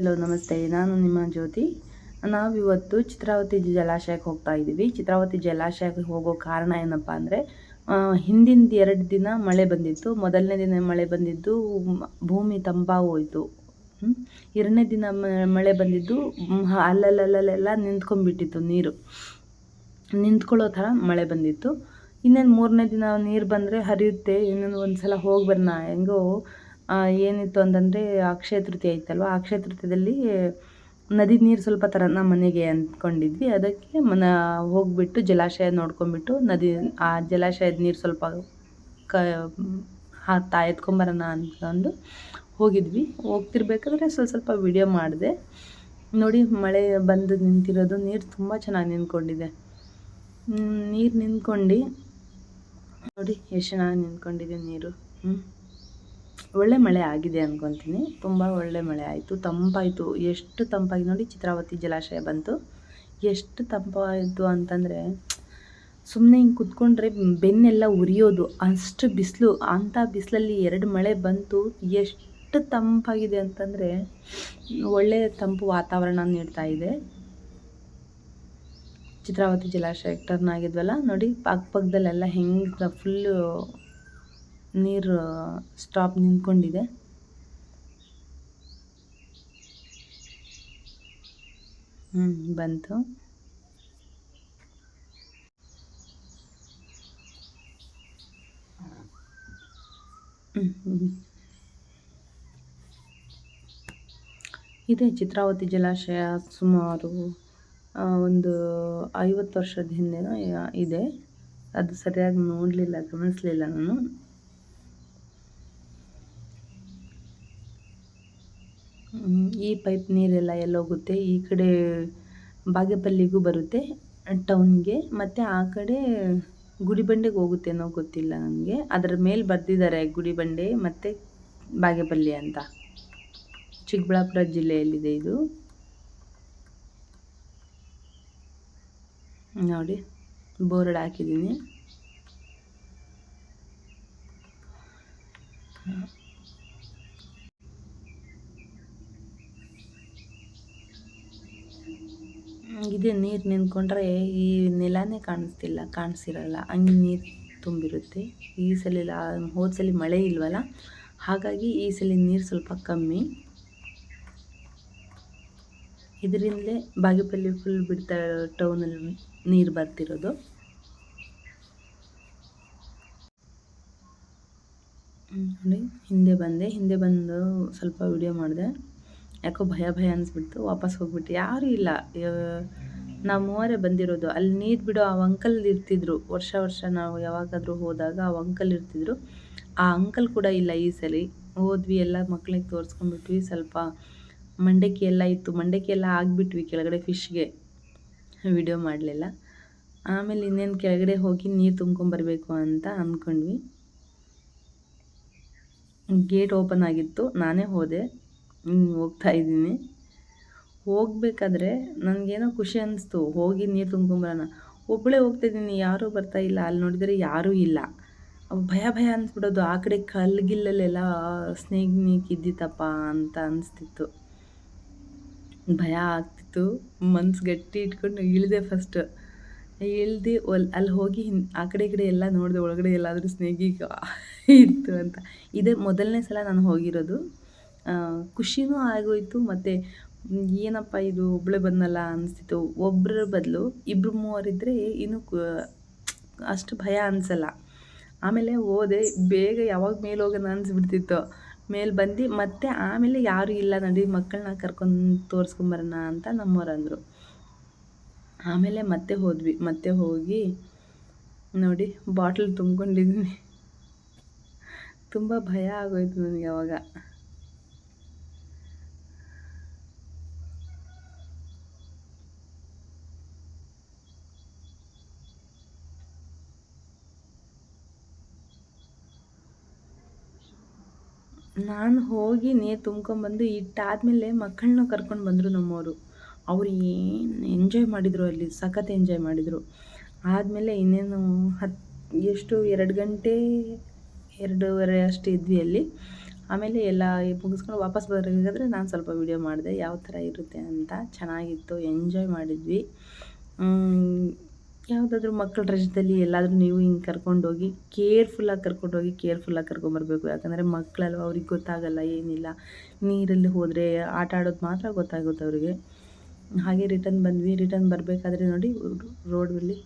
Hello, ನಮಸ್ತೆ. ನಾನು ನಿಮ್ಮ ಜ್ಯೋತಿ. ನಾವಿವತ್ತು ಚಿತ್ರಾವತಿ ಜಲಾಶಯಕ್ಕೆ ಹೋಗ್ತಾ ಇದ್ದೀವಿ. ಚಿತ್ರಾವತಿ ಜಲಾಶಯಕ್ಕೆ ಹೋಗೋ ಕಾರಣ ಏನಪ್ಪ ಅಂದರೆ ಹಿಂದಿನ ಎರಡು ದಿನ ಮಳೆ ಬಂದಿತ್ತು. ಮೊದಲನೇ ದಿನ ಮಳೆ ಬಂದಿದ್ದು, ಭೂಮಿ ತಂಪಾಗೋಯ್ತು ಎರಡನೇ ದಿನ ಮಳೆ ಬಂದಿದ್ದು ಅಲ್ಲಲ್ಲಲ್ಲೆಲ್ಲ ನಿಂತ್ಕೊಂಡ್ಬಿಟ್ಟಿತ್ತು ನೀರು. ನಿಂತ್ಕೊಳ್ಳೋ ಥರ ಮಳೆ ಬಂದಿತ್ತು. ಇನ್ನೇನು ಮೂರನೇ ದಿನ ನೀರು ಬಂದರೆ ಹರಿಯುತ್ತೆ ಇನ್ನೊಂದು ಒಂದು ಸಲ ಹೋಗಿ ಬರೋಣ ಹೆಂಗೋ ಏನಿತ್ತು ಅಂತಂದರೆ ಅಕ್ಷಯ ತೃತೀಯ ಇತ್ತಲ್ವ ಅಕ್ಷಯ ತೃತೀಯದಲ್ಲಿ ನದಿ ನೀರು ಸ್ವಲ್ಪ ತರ ನಮ್ಮ ಮನೆಗೆ ಅಂದ್ಕೊಂಡಿದ್ವಿ. ಅದಕ್ಕೆ ಮನ ಹೋಗಿಬಿಟ್ಟು ಜಲಾಶಯ ನೋಡ್ಕೊಂಬಿಟ್ಟು ನದಿ, ಆ ಜಲಾಶಯದ ನೀರು ಸ್ವಲ್ಪ ಕ ಹಾಕ್ತಾ ಎತ್ಕೊಂಬರೋಣ ಅಂದ್ಕೊಂಡು ಹೋಗಿದ್ವಿ. ಹೋಗ್ತಿರ್ಬೇಕಾದ್ರೆ ಸ್ವಲ್ಪ ಸ್ವಲ್ಪ ವಿಡಿಯೋ ಮಾಡಿದೆ. ನೋಡಿ ಮಳೆ ಬಂದು ನಿಂತಿರೋದು, ನೀರು ತುಂಬ ಚೆನ್ನಾಗಿ ನಿಂತ್ಕೊಂಡಿದೆ. ನೀರು ನಿಂತ್ಕೊಂಡು ನೋಡಿ ಎಷ್ಟು ಚೆನ್ನಾಗಿ ನಿಂತ್ಕೊಂಡಿದೆ ನೀರು. ಹ್ಞೂ ಒಳ್ಳೆ ಮಳೆ ಆಗಿದೆ ಅಂದ್ಕೊತೀನಿ ತುಂಬ ಒಳ್ಳೆ ಮಳೆ ಆಯಿತು. ತಂಪಾಯಿತು. ಎಷ್ಟು ತಂಪಾಗಿ ನೋಡಿ ಚಿತ್ರಾವತಿ ಜಲಾಶಯ ಬಂತು. ಎಷ್ಟು ತಂಪಾಯಿತು ಅಂತಂದರೆ ಸುಮ್ಮನೆ ಹಿಂಗೆ ಕುತ್ಕೊಂಡ್ರೆ ಬೆನ್ನೆಲ್ಲ ಉರಿಯೋದು. ಅಷ್ಟು ಬಿಸಿಲು. ಅಂಥ ಬಿಸಿಲಲ್ಲಿ ಎರಡು ಮಳೆ ಬಂತು. ಎಷ್ಟು ತಂಪಾಗಿದೆ ಅಂತಂದರೆ ಒಳ್ಳೆಯ ತಂಪು ವಾತಾವರಣ ನೀಡ್ತಾ ಇದೆ. ಚಿತ್ರಾವತಿ ಜಲಾಶಯಕ್ಕೆ ಟರ್ನ್ ಆಗಿದ್ವಲ್ಲ, ನೋಡಿ ಪಕ್ಕದಲ್ಲೆಲ್ಲ ಹೆಂಗೆ ಫುಲ್ಲು ನೀರು ಸ್ಟಾಪ್ ನಿಂತ್ಕೊಂಡಿದೆ. ಹ್ಞೂ ಬಂತು. ಇದೆ ಚಿತ್ರಾವತಿ ಜಲಾಶಯ ಸುಮಾರು ಒಂದು ಐವತ್ತು ವರ್ಷದ ಹಿಂದೆ ಇದೆ. ಅದು ಸರಿಯಾಗಿ ನೋಡಲಿಲ್ಲ, ಗಮನಿಸಲಿಲ್ಲ ನಾನು. ಈ ಪೈಪ್ ನೀರೆಲ್ಲ ಎಲ್ಲೋಗುತ್ತೆ, ಈ ಕಡೆ ಬಾಗೇಪಲ್ಲಿಗೂ ಬರುತ್ತೆ, ಟೌನ್ಗೆ, ಮತ್ತು ಆ ಕಡೆ ಗುಡಿಬಂಡೆಗೆ ಹೋಗುತ್ತೆ ಅನ್ನೋ ಗೊತ್ತಿಲ್ಲ ನನಗೆ. ಅದರ ಮೇಲೆ ಬರೆದಿದ್ದಾರೆ ಗುಡಿಬಂಡೆ ಮತ್ತು ಬಾಗೇಪಲ್ಲಿ ಅಂತ. ಚಿಕ್ಕಬಳ್ಳಾಪುರ ಜಿಲ್ಲೆಯಲ್ಲಿದೆ ಇದು. ನೋಡಿ, ಬೋರ್ಡ್ ಹಾಕಿದ್ದೀನಿ. ಇದೆ ನೀರು ನಿಂತ್ಕೊಂಡ್ರೆ ಈ ನೆಲನೇ ಕಾಣಿಸ್ತಿಲ್ಲ, ಕಾಣಿಸಿರಲ್ಲ. ಹಂಗೆ ನೀರು ತುಂಬಿರುತ್ತೆ. ಈ ಸಲ ಹೋದ ಸಲ ಮಳೆ ಇಲ್ವಲ್ಲ? ಹಾಗಾಗಿ ಈ ಸಲ ನೀರು ಸ್ವಲ್ಪ ಕಮ್ಮಿ. ಇದರಿಂದಲೇ ಬಾಗೇಪಲ್ಲಿ ಫುಲ್ ಬಿಡ್ತಾ ಟೌನಲ್ಲಿ ನೀರು ಬರ್ತಿರೋದು. ನೋಡಿ, ಹಿಂದೆ ಬಂದೆ. ಹಿಂದೆ ಬಂದು ಸ್ವಲ್ಪ ವಿಡಿಯೋ ಮಾಡಿದೆ. ಯಾಕೋ ಭಯ ಭಯ ಅನಿಸ್ಬಿಡ್ತು, ವಾಪಸ್ ಹೋಗ್ಬಿಟ್ಟು. ಯಾರೂ ಇಲ್ಲ. ನಾವು ಮೂವರೇ ಬಂದಿರೋದು. ಅಲ್ಲಿ ನೀರು ಬಿಡೋ ಆ ಅಂಕಲ್ ಇರ್ತಿದ್ರು. ವರ್ಷ ವರ್ಷ ನಾವು ಯಾವಾಗಾದರೂ ಹೋದಾಗ ಆ ಅಂಕಲ್ ಇರ್ತಿದ್ರು. ಆ ಅಂಕಲ್ ಕೂಡ ಇಲ್ಲ ಈ ಸಲ. ಹೋದ್ವಿ, ಎಲ್ಲ ಮಕ್ಳಿಗೆ ತೋರಿಸ್ಕೊಂಡ್ಬಿಟ್ವಿ. ಸ್ವಲ್ಪ ಮಂಡಕ್ಕಿ ಎಲ್ಲ ಇತ್ತು. ಮಂಡಕ್ಕಿ ಎಲ್ಲ ಆಗಿಬಿಟ್ವಿ ಕೆಳಗಡೆ ಫಿಶ್ಗೆ ವಿಡಿಯೋ ಮಾಡಲಿಲ್ಲ. ಆಮೇಲೆ ಇನ್ನೇನು ಕೆಳಗಡೆ ಹೋಗಿ ನೀರು ತುಂಬ್ಕೊಂಬರ್ಬೇಕು ಅಂತ ಅಂದ್ಕೊಂಡ್ವಿ ಗೇಟ್ ಓಪನ್ ಆಗಿತ್ತು. ನಾನೇ ಹೋದೆ. ಹೋಗ್ತಾ ಇದ್ದೀನಿ. ಹೋಗ್ಬೇಕಾದ್ರೆ ನನಗೇನೋ ಖುಷಿ ಅನ್ನಿಸ್ತು ಹೋಗಿ ನೀರು ತುಂಬ್ಕೊಂಬರೋಣ ಒಬ್ಬಳೇ ಹೋಗ್ತಾಯಿದ್ದೀನಿ ಯಾರೂ ಬರ್ತಾ ಇಲ್ಲ. ಅಲ್ಲಿ ನೋಡಿದರೆ ಯಾರೂ ಇಲ್ಲ. ಭಯ ಭಯ ಅನಿಸ್ಬಿಡೋದು. ಆ ಕಡೆ ಕಲ್ಗಿಲ್ಲಲ್ಲೆಲ್ಲ ಸ್ನೇಕ್ ನೀಕ್ ಅಂತ ಅನಿಸ್ತಿತ್ತು. ಭಯ ಆಗ್ತಿತ್ತು. ಮನ್ಸು ಗಟ್ಟಿ ಇಟ್ಕೊಂಡು ಇಳಿದೆ ಫಸ್ಟ್ ಇಳ್ದು ಒಲ್, ಅಲ್ಲಿ ಹೋಗಿ ಆ ಕಡೆ ಈ ಕಡೆ ಎಲ್ಲ ನೋಡಿದೆ, ಒಳಗಡೆ ಎಲ್ಲಾದರೂ ಸ್ನೇಹಿಗೆ ಇತ್ತು ಅಂತ. ಇದೇ ಮೊದಲನೇ ಸಲ ನಾನು ಹೋಗಿರೋದು. ಖುಷಿನೂ ಆಗೋಯಿತು, ಮತ್ತು ಏನಪ್ಪ ಇದು ಒಬ್ಬಳೇ ಬಂದಲ್ಲ ಅನಿಸ್ತಿತ್ತು. ಒಬ್ಬರ ಬದಲು ಇಬ್ಬರು ಮೂವರಿದ್ದರೆ ಇನ್ನೂ ಅಷ್ಟು ಭಯ ಅನಿಸಲ್ಲ. ಆಮೇಲೆ ಹೋದೆ, ಬೇಗ ಯಾವಾಗ ಮೇಲೆ ಹೋಗೋಣ ಅನಿಸ್ಬಿಡ್ತಿತ್ತು. ಮೇಲೆ ಬಂದು ಮತ್ತೆ ಆಮೇಲೆ ಯಾರೂ ಇಲ್ಲ, ನಡಿ ಮಕ್ಕಳನ್ನ ಕರ್ಕೊಂಡು ತೋರಿಸ್ಕೊಂಬರೋಣ ಅಂತ ನಮ್ಮವ್ರು ಅಂದರು. ಆಮೇಲೆ ಮತ್ತೆ ಹೋದ್ವಿ. ಮತ್ತೆ ಹೋಗಿ ನೋಡಿ ಬಾಟ್ಲ್ ತುಂಬ್ಕೊಂಡಿದ್ದೀನಿ ತುಂಬ ಭಯ ಆಗೋಯ್ತು ನನಗೆ ಅವಾಗ. ನಾನು ಹೋಗಿ ನೀರು ತುಂಬ್ಕೊಂಬಂದು ಇಟ್ಟಾದಮೇಲೆ ಮಕ್ಕಳನ್ನ ಕರ್ಕೊಂಡು ಬಂದರು ನಮ್ಮವರು. ಅವರು ಏನು ಎಂಜಾಯ್ ಮಾಡಿದರು ಅಲ್ಲಿ, ಸಖತ್ ಎಂಜಾಯ್ ಮಾಡಿದರು. ಆದಮೇಲೆ ಇನ್ನೇನು ಹತ್ತು ಎಷ್ಟು, ಎರಡು ಗಂಟೆ, ಎರಡೂವರೆ ಅಷ್ಟು ಇದ್ವಿ ಅಲ್ಲಿ. ಆಮೇಲೆ ಎಲ್ಲ ಮುಗಿಸ್ಕೊಂಡು ವಾಪಸ್ ಬರಬೇಕಾದ್ರೆ ನಾನು ಸ್ವಲ್ಪ ವೀಡಿಯೋ ಮಾಡಿದೆ ಯಾವ ಥರ ಇರುತ್ತೆ ಅಂತ. ಚೆನ್ನಾಗಿತ್ತು ಎಂಜಾಯ್ ಮಾಡಿದ್ವಿ. ಯಾವುದಾದ್ರೂ ಮಕ್ಕಳ ರಜದಲ್ಲಿ ಎಲ್ಲಾದರೂ ನೀವು ಹಿಂಗೆ ಕರ್ಕೊಂಡೋಗಿ ಕೇರ್ಫುಲ್ಲಾಗಿ ಕರ್ಕೊಂಡೋಗಿ ಕೇರ್ಫುಲ್ಲಾಗಿ ಕರ್ಕೊಂಬರ್ಬೇಕು. ಯಾಕಂದರೆ ಮಕ್ಕಳಲ್ವ ಅವ್ರಿಗೆ ಗೊತ್ತಾಗಲ್ಲ ಏನಿಲ್ಲ. ನೀರಲ್ಲಿ ಹೋದರೆ ಆಟ ಆಡೋದು ಮಾತ್ರ ಗೊತ್ತಾಗುತ್ತೆ ಅವರಿಗೆ. ಹಾಗೆ ರಿಟರ್ನ್ ಬಂದ್ವಿ. ರಿಟರ್ನ್ ಬರಬೇಕಾದ್ರೆ ನೋಡಿ ರೋಡಲ್ಲಿ